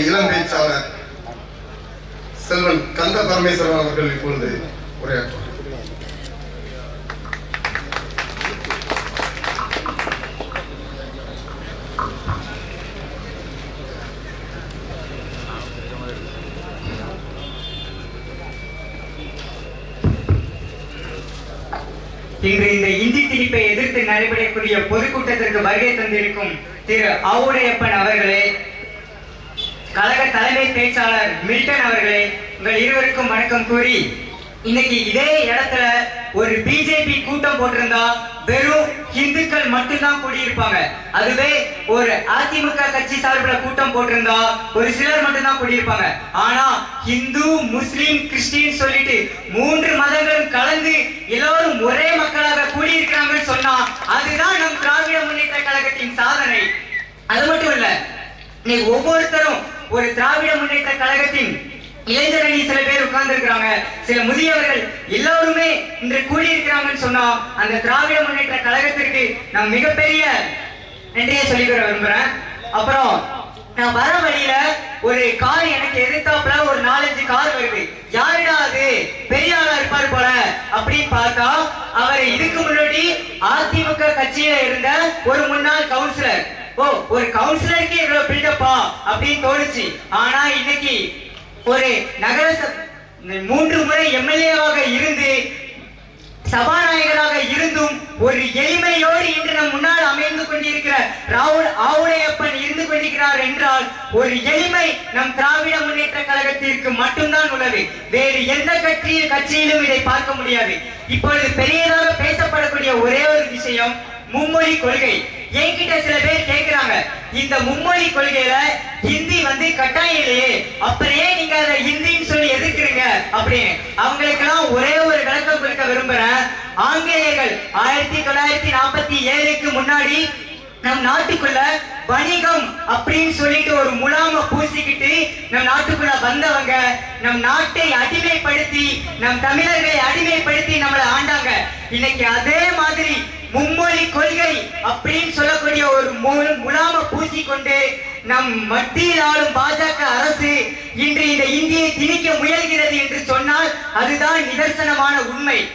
இளம் பேச்சாளர் செல்வன் கந்த பரமேஸ்வரன் அவர்கள் இப்பொழுது உரையாற்றுவார். இன்று இந்த இந்தி திணிப்பை எதிர்த்து நடைபெறக்கூடிய பொதுக்கூட்டத்திற்கு வருகை தந்திருக்கும் திரு அவுடையப்பன் அவர்களே கழக தலைமை பேச்சாளர் மில்டன் அவர்களே உங்கள் இருவருக்கும் வணக்கம் கூறி இன்னைக்கு இதே இடத்துல ஒரு பிஜேபி கூட்டம் போட்டிருந்தா வெறும் இந்துக்கள் மட்டும்தான் கூடியிருப்பாங்க. அதுவே ஒரு அதிமுக கட்சி சார்பில் கூட்டம் போட்டிருந்தா ஒரு சிலர் மட்டும்தான் கூடியிருப்பாங்க. ஆனா இந்து முஸ்லிம் கிறிஸ்டின் சொல்லிட்டு மூன்று மதங்களும் கலந்து எல்லோரும் ஒரே மக்களாக கூடியிருக்கிறாங்கன்னு சொன்னா அதுதான் நம் திராவிட முன்னேற்ற கழகத்தின் சாதனை. அது மட்டும் இல்ல நீ ஒவ்வொருத்தரும் ஒரு திராவிட முன்னேற்ற கழகத்தின் இளைஞரணி சில பேர் உட்கார்ந்து இருக்கிறாங்க சில முதியவர்கள் எல்லோருமே இன்று கூடியிருக்கிறாங்கன்னு சொன்னா அந்த திராவிட முன்னேற்ற கழகத்திற்கு நான் மிகப்பெரிய நன்றியை சொல்லிக்கிற விரும்புறேன். அப்புறம் நான் வர வழியில ஒரு கார் எனக்கு எதிர்த்தாப்புல ஒரு நாலஞ்சு கார் வருது. யாருடா அது? பெரிய ஆளா இருப்பாரு போல. அப்படின்னு பார்த்தா அவர் இதுக்கு முன்னாடி அதிமுக கட்சியில இருந்த ஒரு முன்னாள் கவுன்சிலர் ஓ ஒரு கவுன்சிலருக்கு இவ்வளவு பில்டப்பா அப்படின்னு தோணுச்சு. ஆனா இன்னைக்கு ஒரு நகர ச- மூன்று முறை எம்எல்ஏவாக இருந்து சபாநாயகராக இருந்தும் ஒரு எளிமையோடு இன்று நம் முன்னால் அமைந்து கொண்டிருக்கிற ராகுல் ஆவுடையப்பன் இருந்து கொண்டிருக்கிறார் என்றால் ஒரு எளிமை நம் திராவிட முன்னேற்ற கழகத்திற்கு மட்டும்தான் உள்ளது. வேறு எந்த கட்சியில் கட்சியிலும் இதை பார்க்க முடியாது. இப்பொழுது பெரியதாக பேசப்படக்கூடிய ஒரே ஒரு விஷயம் மும்மொழி கொள்கை. என்கிட்ட சில பேர் கேட்கிறாங்க இந்த மும்மொழி கொள்கையில ஹிந்தி வந்து கட்டாயம் இல்லையே. அப்புறம் நீங்க அதை ஹிந்தின்னு சொல்லி எதிர்க்கிறீங்க? அப்படின்னு. அவங்களுக்கெல்லாம் ஒரே ஒரு விளக்கம் கொடுக்க விரும்புறேன். ஆங்கிலேயர்கள் ஆயிரத்தி தொள்ளாயிரத்தி நாற்பத்தி ஏழுக்கு முன்னாடி நம் நாட்டுக்குள்ள வணிகம் அப்படின்னு சொல்லிட்டு ஒரு முலாம பூசிக்கிட்டு நம் நாட்டுக்குள்ள வந்தவங்க நம் நாட்டை அடிமைப்படுத்தி நம் தமிழர்களை அடிமைப்படுத்தி நம்மளை ஆண்டாங்க. இன்னைக்கு அதே மாதிரி மும்மொழி கொள்கை அப்படின்னு சொல்லக்கூடிய ஒரு முலாம பூசிக்கொண்டு நம் மத்தியில் ஆளும் பாஜக அரசு இன்று இந்த இந்தியை திணிக்க முயல்கிறது என்று சொன்னால் அதுதான் நிதர்சனமான உண்மை.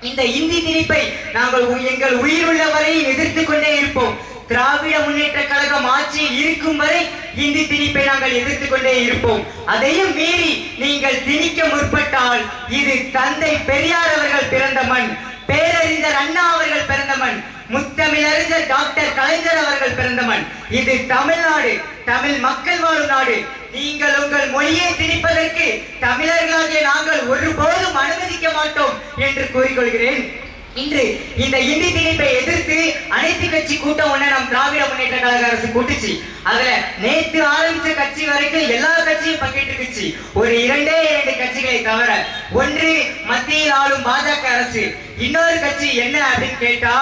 இந்த இந்தி திணிப்பை நாங்கள் உ- எங்கள் உயிர் உள்ள வரையும் எதிர்த்து கொண்டே இருப்போம். திராவிட முன்னேற்ற கழகம் ஆட்சியில் இருக்கும் வரை இந்தி திணிப்பை நாங்கள் எதிர்த்து கொண்டே இருப்போம். அதையும் மீறி நீங்கள் திணிக்க முற்பட்டால் இது தந்தை பெரியார் அவர்கள் பிறந்த மண். பேரறிஞர் அண்ணா அவர்கள் பிறந்த மண் முத்தமிழறிஞர் டாக்டர் கலைஞர் அவர்கள் பிறந்த மண் இது தமிழ்நாடு தமிழ் மக்கள் வாழும் நாடு. நீங்கள் உங்கள் மொழியை திணிப்பதற்கு தமிழர்களாகிய நாங்கள் ஒருபோதும் அனுமதிக்க மாட்டோம் என்று கூறிக்கொள்கிறேன். இன்று இந்த இந்தி திணிப்பை எதிர்த்து அனைத்து கட்சி கூட்டம் ஒண்ணு நம் திராவிட முன்னேற்ற கழக அரசு கூட்டுச்சு. அதுல நேத்து ஆரம்பிச்ச கட்சி வரைக்கும் எல்லா கட்சியும் பங்கேற்றுக்குச்சு ஒரு இரண்டே இரண்டு கட்சிகளை தவிர ஒன்று மத்தியில் ஆளும் பாஜக அரசு. இன்னொரு கட்சி என்ன அப்படின்னு கேட்டா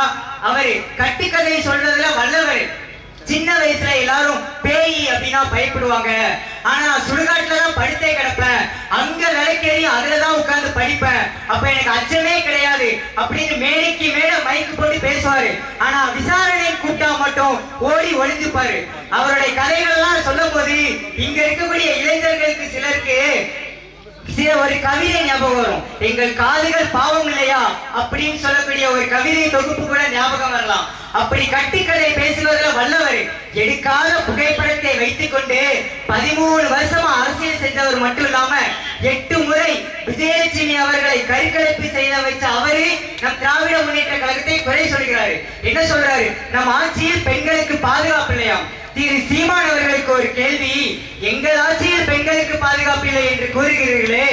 அவரு கட்டுக்கதை சொல்றதுல வல்லவர். சின்ன வயசுல எல்லாரும் பேய் அப்படின்னா பயப்படுவாங்க. ஆனா நான் சுடுகாட்டுல தான் படுத்தே கிடப்பேன். அங்க விலைக்கேறி அதுல உட்காந்து படிப்பேன். அப்ப எனக்கு அச்சமே கிடையாது. அப்படின்னு மேடைக்கு மேல மைக்கு போட்டு பேசுவாரு. ஆனா விசாரணை கூட்டா மட்டும் ஓடி ஒளிஞ்சுப்பாரு. அவருடைய கதைகள்லாம் சொல்லும் போது இங்க இருக்கக்கூடிய இளைஞர்களுக்கு சிலருக்கு சில ஒரு கவிதை ஞாபகம் வரும். எங்கள் காதுகள் பாவம் இல்லையா? அப்படின்னு சொல்லக்கூடிய ஒரு கவிதை தொகுப்பு கூட ஞாபகம் வரலாம். அப்படி கட்டிக்கதை பேசுவதில் வல்லவர். எடுக்காத புகைப்படத்தை வைத்துக் கொண்டு பதிமூணு வருஷமா அரசியல் செஞ்சவர் மட்டும் இல்லாம எட்டு முறை விஜயலட்சுமி அவர்களை கருக்கலைப்பு செய்த வச்ச அவரு நம் திராவிட முன்னேற்ற கழகத்தை குறை சொல்கிறாரு. என்ன சொல்றாரு? நம் ஆட்சியில் பெண்களுக்கு பாதுகாப்பு இல்லையாம். திரு சீமான் அவர்களுக்கு ஒரு கேள்வி. எங்கள் ஆட்சியில் பெண்களுக்கு பாதுகாப்பு இல்லை என்று கூறுகிறீர்களே.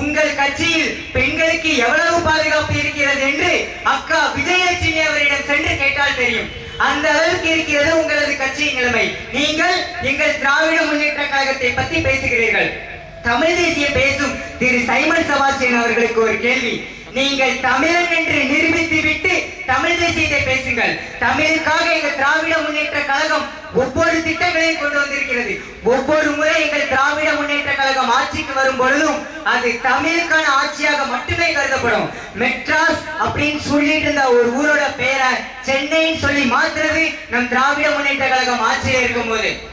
உங்கள் கட்சியில் பெண்களுக்கு எவ்வளவு பாதுகாப்பு இருக்கிறது என்று அக்கா விஜயலட்சுமி அவரிடம் சென்று கேட்டால் தெரியும் அந்த அளவுக்கு இருக்கிறது உங்களது கட்சியின் நிலைமை. நீங்கள் எங்கள் திராவிட முன்னேற்ற கழகத்தை பத்தி பேசுகிறீர்கள். தமிழ் தேசிய பேசும் திரு சைமன் சபாஸ்டியன் அவர்களுக்கு ஒரு கேள்வி. நீங்கள் தமிழன் என்று நிரூபித்து விட்டு தமிழ் தேசியத்தை பேசுங்கள். தமிழுக்காக எங்கள் திராவிட முன்னேற்ற கழகம் ஒவ்வொரு திட்டங்களையும் கொண்டு வந்திருக்கிறது. ஒவ்வொரு முறை எங்கள் திராவிட முன்னேற்ற ஆட்சிக்கு வரும் பொழுதும் அது தமிழுக்கான ஆட்சியாக மட்டுமே கருதப்படும். மெட்ராஸ் அப்படின்னு சொல்லிட்டு இருந்த ஒரு ஊரோட பேரை சென்னைன்னு சொல்லி மாத்துறது நம் திராவிட முன்னேற்ற கழகம் ஆட்சியில் இருக்கும் போது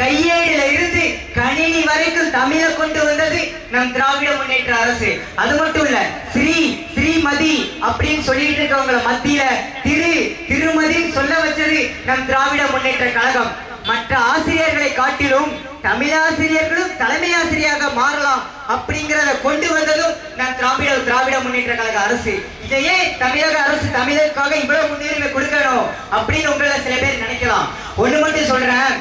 கையேடுல இருந்து கணினி வரைக்கும் தமிழை கொண்டு வந்தது நம் திராவிட முன்னேற்ற அரசு. அது மட்டும் இல்ல ஸ்ரீ ஸ்ரீமதி அப்படின்னு சொல்லிட்டு இருக்கவங்கள மத்தியில திரு திருமதின்னு சொல்ல வச்சது நம் திராவிட முன்னேற்ற கழகம். மற்ற ஆசிரியர்களை காட்டிலும் தமிழாசிரியர்களும் தலைமை ஆசிரியராக மாறலாம் அப்படிங்கிறத கொண்டு வந்ததும் நான் திராவிட திராவிட முன்னேற்ற கழக அரசு. இதையே தமிழக அரசு தமிழருக்காக இவ்வளவு முன்னுரிமை கொடுக்கணும் அப்படின்னு உங்களை சில பேர் நினைக்கலாம். ஒண்ணு மட்டும் சொல்றேன்.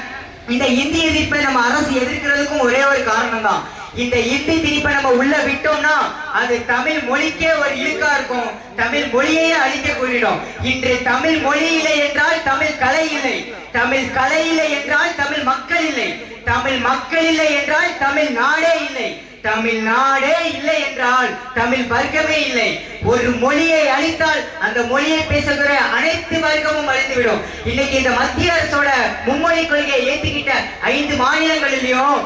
இந்த இந்திய எதிர்ப்பை நம்ம அரசு எதிர்க்கிறதுக்கும் ஒரே ஒரு காரணம் தான் இந்த இந்தி திணிப்பை நம்ம உள்ள விட்டோம்னா அது தமிழ் மொழிக்கே ஒரு இழுக்கா இருக்கும். தமிழ் மொழியையே அழிக்க கூறிடும் இன்று தமிழ் மொழி இல்லை என்றால் தமிழ் கலை இல்லை. தமிழ் கலை இல்லை என்றால் தமிழ் மக்கள் இல்லை. தமிழ் மக்கள் இல்லை என்றால் தமிழ் நாடே இல்லை. தமிழ் நாடே இல்லை என்றால் தமிழ் வர்க்கமே இல்லை. ஒரு மொழியை அழித்தால் அந்த மொழியை பேசுகிற அனைத்து வர்க்கமும் அழிந்துவிடும். இன்னைக்கு இந்த மத்திய அரசோட மும்மொழி கொள்கையை ஏற்றிக்கிட்ட ஐந்து மாநிலங்களிலையும்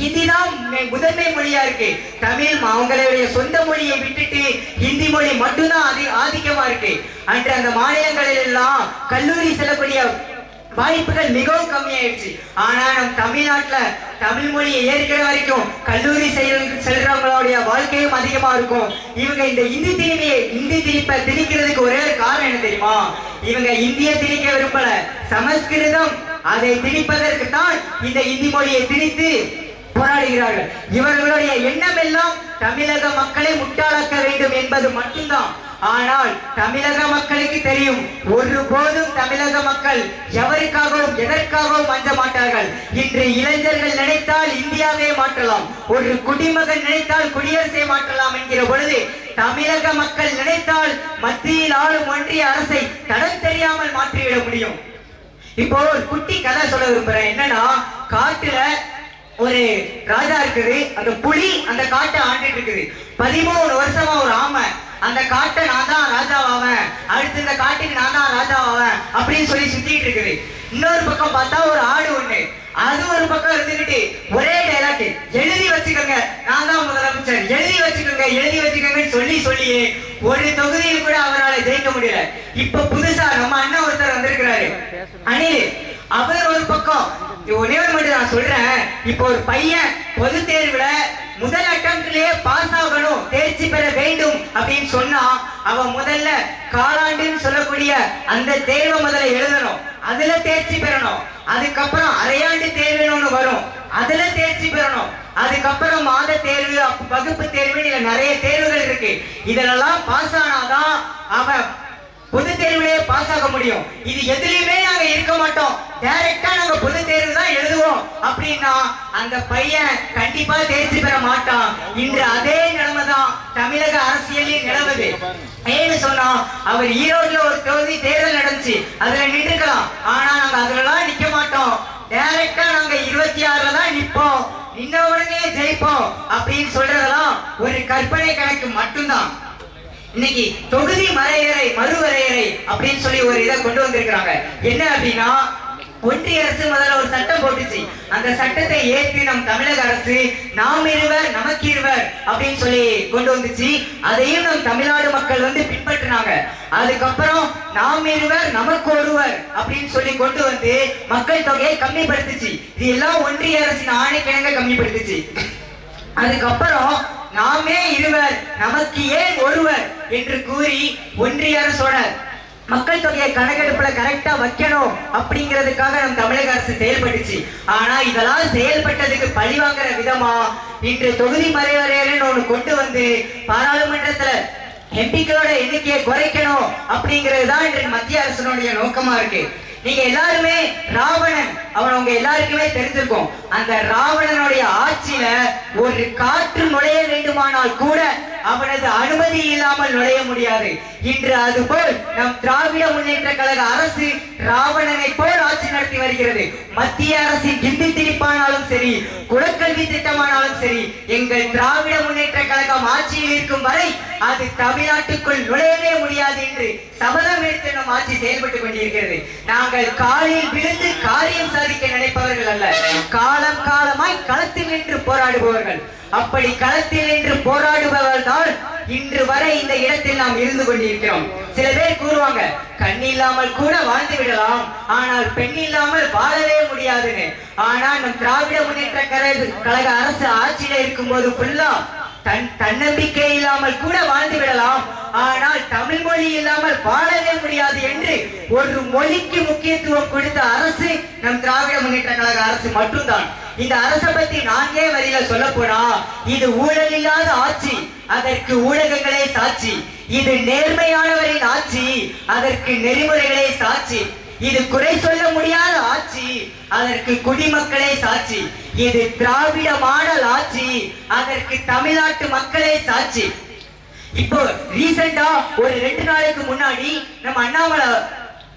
ஹிந்திதான் முதன்மை மொழியா இருக்கு. தமிழ் அவங்களுடைய சொந்த மொழியை விட்டுட்டு ஹிந்தி மொழி மட்டும்தான் அதி ஆதிக்கமா இருக்கு. அன்று அந்த மாநிலங்களில் எல்லாம் கல்லூரி செல்லக்கூடிய வாய்ப்புகள் மிகவும் கம்மியாயிடுச்சு. ஆனா நம் தமிழ்நாட்டுல தமிழ் மொழியை ஏற்கிற வரைக்கும் கல்லூரி செல்றவங்களுடைய வாழ்க்கையும் அதிகமா இருக்கும். இவங்க இந்த இந்தி திணிமையை இந்தி திணிப்பை திணிக்கிறதுக்கு ஒரே ஒரு காரணம் என்ன தெரியுமா? இவங்க இந்திய திணிக்க விரும்பல. சமஸ்கிருதம் அதை திணிப்பதற்கு தான் இந்த இந்தி மொழியை திணித்து போராடுகிறார்கள். இவர்களுடைய எண்ணம் எல்லாம் தமிழக மக்களை முட்டாளாக்க வேண்டும் என்பது மட்டும்தான். ஆனால் தமிழக மக்களுக்கு தெரியும் ஒருபோதும் தமிழக மக்கள் எவருக்காகவும் எதற்காகவும் அஞ்ச மாட்டார்கள். இன்று இளைஞர்கள் நினைத்தால் இந்தியாவே மாற்றலாம். ஒரு குடிமகன் நினைத்தால் குடியரசை மாற்றலாம் என்கிற பொழுது தமிழக மக்கள் நினைத்தால் மத்தியில் ஆளும் ஒன்றிய அரசை தடம் தெரியாமல் மாற்றிவிட முடியும். இப்போ ஒரு குட்டி கதை சொல்ல விரும்புறேன். என்னன்னா காட்டுல ஒரு ராஜா இருக்குது. அந்த புலி அந்த காட்டை ஆண்டுட்டு இருக்குது. பதிமூணு வருஷமா ஒரு ஆமை. அந்த காட்டை நான் தான் ராஜாவாவேன். அடுத்து இந்த காட்டுக்கு நான் தான் ராஜாவாவேன் அப்படின்னு சொல்லி சுத்திட்டு இருக்குது. இன்னொரு பக்கம் பார்த்தா ஒரு ஆடு ஒண்ணு. அது ஒரு பக்கம் இருந்துகிட்டு ஒரே டைலாக் எழுதி வச்சுக்கோங்க. நான் தான் முதலமைச்சர் எழுதி வச்சுக்கோங்க எழுதி வச்சுக்கோங்கன்னு சொல்லி சொல்லியே ஒரு தொகுதியில் கூட அவரால் ஜெயிக்க முடியல. இப்ப புதுசா நம்ம அண்ணன் ஒருத்தர் வந்திருக்கிறாரு. அனில் அவர் ஒரு பக்கம். ஒரே ஒரு மட்டும் நான் சொல்றேன். இப்போ ஒரு பையன் பொது தேர்வுல முதல் அட்டம்ப்ட்லயே பாஸ் ஆகணும் தேர்ச்சி பெற வேண்டும் அப்படின்னு சொன்னா அவன் முதல்ல காலாண்டுன்னு சொல்லக்கூடிய அந்த தேர்வை முதல்ல எழுதணும். அதுல தேர்ச்சி பெறணும். அதுக்கப்புறம் அரையாண்டு தேர்வுன்னு ஒண்ணு வரும். அதுல தேர்ச்சி பெறணும். அதுக்கப்புறம் மாத தேர்வு வகுப்பு தேர்வு நிறைய தேர்வுகள் இருக்கு. இதெல்லாம் பாஸ் ஆனாதான் அவன் பொது தேர்வுலயே பாஸ் ஆக முடியும். இது எதுலயுமே நாங்க இருக்க மாட்டோம். டைரக்டா நாங்க பொது தேர்வு தான் எழுதுவோம் அப்படின்னா அந்த பையன் கண்டிப்பா தேர்ச்சி பெற மாட்டான். இன்று அதே நிலைமைதான் தமிழக அரசியலில் நிலவுது. ஏன்னு சொன்னா அவர் ஈரோட்ல ஒரு தொகுதி தேர்தல் நடந்துச்சு. அதுல நின்றுக்கலாம். ஆனா நாங்க அதுலலாம் நிக்க மாட்டோம். டைரக்டா நாங்க இருபத்தி ஆறுல தான் நிப்போம் நின்ன உடனே ஜெயிப்போம் அப்படின்னு சொல்றதெல்லாம் ஒரு கற்பனை கணக்கு மட்டும்தான். இன்னைக்கு தொகுதி மறையறை மறுவரையறை அப்படின்னு சொல்லி ஒரு இதை கொண்டு வந்திருக்கிறாங்க. என்ன அப்படின்னா ஒன்றிய அரசு முதல்ல ஒரு சட்டம் போட்டுச்சு. அந்த சட்டத்தை ஏற்று நம் தமிழக அரசு நாம் இருவர் நமக்கு இருவர் அப்படின்னு சொல்லி கொண்டு வந்துச்சு. அதையும் நம் தமிழ்நாடு மக்கள் வந்து பின்பற்றினாங்க. அதுக்கப்புறம் நாம் இருவர் நமக்கு ஒருவர் அப்படின்னு சொல்லி கொண்டு வந்து மக்கள் தொகையை கம்மிப்படுத்துச்சு. இது எல்லாம் ஒன்றிய அரசின் ஆணைக்கிழங்க கம்மிப்படுத்துச்சு. அதுக்கப்புறம் நாமே இருவர் நமக்கு ஏன் ஒருவர் என்று கூறி ஒன்றிய அரசோட மக்கள் தொகையை கணக்கெடுப்புல கரெக்டா வைக்கணும் அப்படிங்கிறதுக்காக நம் தமிழக அரசு செயல்பட்டுச்சு. ஆனா இதெல்லாம் செயல்பட்டதுக்கு பழி வாங்குற விதமா? இன்று தொகுதி மறைவரையறைன்னு ஒண்ணு கொண்டு வந்து பாராளுமன்றத்துல எம்பிக்களோட எண்ணிக்கையை குறைக்கணும் அப்படிங்கிறது தான் இன்று மத்திய வேண்டிய நோக்கமா இருக்கு. நீங்க எல்லாருமே ராவணன். அவன் உங்க எல்லாருக்குமே தெரிஞ்சிருக்கும். அந்த ராவணனுடைய ஆட்சியில ஒரு காற்று நுழைய வேண்டுமானால் கூட அவனது அனுமதி இல்லாமல் நுழைய முடியாது. இன்று அதுபோல் நம் திராவிட முன்னேற்ற கழக அரசு ராவணனை போல் ஆட்சி நடத்தி வருகிறது. மத்திய அரசின் கிண்டி திணிப்பானாலும் சரி குலக்கல்வி திட்டமானாலும் சரி எங்கள் திராவிட முன்னேற்ற கழகம் ஆட்சியில் இருக்கும் வரை அது தமிழ்நாட்டுக்குள் நுழையவே முடியாது என்று சபதம் எடுத்து நம் ஆட்சி செயல்பட்டுக் கொண்டிருக்கிறது. நாங்கள் காலையில் விழுந்து காரியம் சாதிக்க நினைப்பவர்கள் அல்ல. காலம் காலமாய் களத்தில் நின்று போராடுபவர்கள். அப்படி களத்தில் நின்று போராடுபவர்கள் தான் இன்று வரை இந்த இடத்தில் நாம் இருந்து கொண்டிருக்கிறோம். சில பேர் கூறுவாங்க கண் இல்லாமல் கூட வாழ்ந்து விடலாம். ஆனால் பெண் இல்லாமல் வாழவே முடியாதுன்னு. ஆனால் நம் திராவிட முன்னேற்ற கழக அரசு ஆட்சியில இருக்கும்போது ஃபுல்லா தன் தன்னம்பிக்கை இல்லாமல் கூட வாழ்ந்து விடலாம். ஆனால் தமிழ் மொழி இல்லாமல் வாழவே முடியாது என்று ஒரு மொழிக்கு முக்கியத்துவம் கொடுத்த அரசு நம் திராவிட முன்னேற்ற கழக அரசு மட்டும்தான். இந்த அரசை பத்தி நான்கே வரியில சொல்ல போனா இது ஊழல் இல்லாத ஆட்சி அதற்கு ஊடகங்களே சாட்சி. இது நேர்மையானவரின் ஆட்சி அதற்கு நெறிமுறைகளே சாட்சி. இது குறை சொல்ல முடியாத ஆட்சி. அதற்கு குடிமக்களே சாட்சி. இது திராவிட மாடல் ஆட்சி. அதற்கு தமிழ்நாட்டு மக்களே சாட்சி. இப்போ ரீசெண்டா ஒரு ரெண்டு நாளைக்கு முன்னாடி நம்ம அண்ணாமலை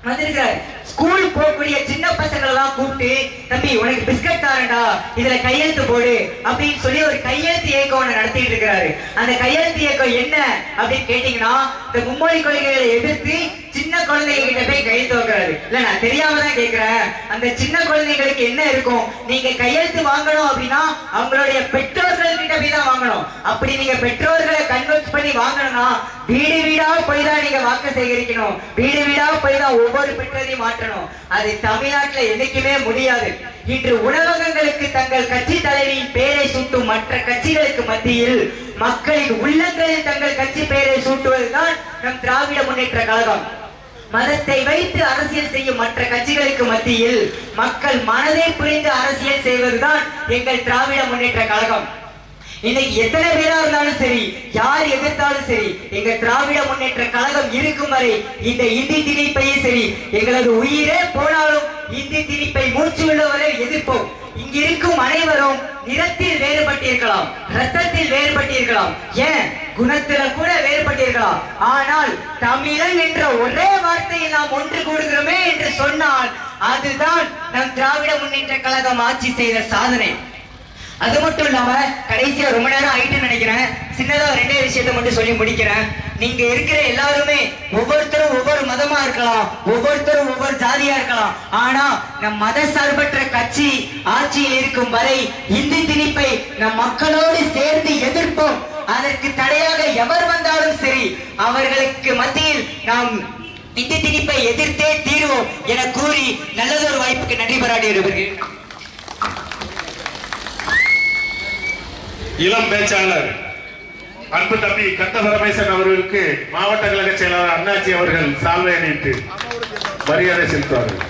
வந்திருக்கிறார். ஸ்கூலுக்கு போகக்கூடிய சின்ன பசங்களை எல்லாம் கூப்பிட்டு தம்பி உனக்கு பிஸ்கட் தாரண்டா இதுல கையெழுத்து போடு அப்படின்னு சொல்லி ஒரு கையெழுத்து இயக்கம் ஒண்ணு நடத்திட்டு இருக்கிறாரு. அந்த கையெழுத்து இயக்கம் என்ன அப்படின்னு கேட்டீங்கன்னா இந்த மும்மொழி கொள்கைகளை எதிர்த்து சின்ன குழந்தைங்க கிட்ட போய் கையெழுத்து வாங்குறாரு. இல்ல நான் தெரியாம தான் கேக்குறேன் அந்த சின்ன குழந்தைங்களுக்கு என்ன இருக்கும்? நீங்க கையெழுத்து வாங்கணும் அப்படின்னா அவங்களுடைய பெற்றோர்கள் கிட்ட போய் தான் வாங்கணும். அப்படி நீங்க பெற்றோர்களை கன்வெர்ட் பண்ணி வாங்கணும்னா வீடு வீடா போய் தான் நீங்க வாக்கு சேகரிக்கணும். வீடு வீடா போய் தான் ஒவ்வொரு பெற்றோரையும் மாற்றணும் அது தமிழ்நாட்டில் என்னைக்குமே முடியாது. இன்று உணவகங்களுக்கு தங்கள் கட்சி தலைவியின் பெயரை சூட்டும் மற்ற கட்சிகளுக்கு மத்தியில் மக்களின் உள்ளங்களில் தங்கள் கட்சி பெயரை சூட்டுவதுதான் நம் திராவிட முன்னேற்ற கழகம். மதத்தை வைத்து அரசியல் செய்யும் மற்ற கட்சிகளுக்கு மத்தியில் மக்கள் மனதை புரிந்து அரசியல் செய்வதுதான் எங்கள் திராவிட முன்னேற்ற கழகம். இன்னைக்கு எத்தனை பேரா இருந்தாலும் சரி யார் எதிர்த்தாலும் சரி எங்க திராவிட முன்னேற்ற கழகம் இருக்கும் வரை இந்த இந்தி திணிப்பையே சரி எங்களது உயிரே போனாலும் இந்தி திணிப்பை மூச்சு உள்ளவரை எதிர்ப்போம். இங்க இருக்கும் அனைவரும் நிறத்தில் வேறுபட்டிருக்கலாம் ரத்தத்தில் வேறுபட்டிருக்கலாம். ஏன்? குணத்துல கூட வேறுபட்டிருக்கலாம். ஆனால் தமிழன் என்ற ஒரே வார்த்தையில் நாம் ஒன்று கூடுகிறோமே என்று சொன்னால் அதுதான் நம் திராவிட முன்னேற்ற கழகம் ஆட்சி செய்த சாதனை. அது மட்டும் இல்லாம கடைசியா ரொம்ப நேரம் ஆயிட்டுன்னு நினைக்கிறேன். சின்னதா ரெண்டே விஷயத்த மட்டும் சொல்லி முடிக்கிறேன். நீங்க இருக்கிற எல்லாருமே ஒவ்வொருத்தரும் ஒவ்வொரு மதமா இருக்கலாம். ஒவ்வொருத்தரும் ஒவ்வொரு ஜாதியா இருக்கலாம். ஆனா நம் மத சார்பற்ற கட்சி ஆட்சியில் இருக்கும் வரை இந்தி திணிப்பை நம் மக்களோடு சேர்ந்து எதிர்ப்போம். அதற்கு தடையாக எவர் வந்தாலும் சரி அவர்களுக்கு மத்தியில் நாம் இந்தி திணிப்பை எதிர்த்தே தீர்வோம் என கூறி நல்லதொரு வாய்ப்புக்கு நன்றி பாராட்டி வருகிறேன் இளம் பேச்சாளர் அன்பு தம்பி கந்தகரமேசன் அவர்களுக்கு மாவட்ட கழக செயலாளர் அண்ணாச்சி அவர்கள் சால்வை அணிவித்து மரியாதை செலுத்துவார்கள்.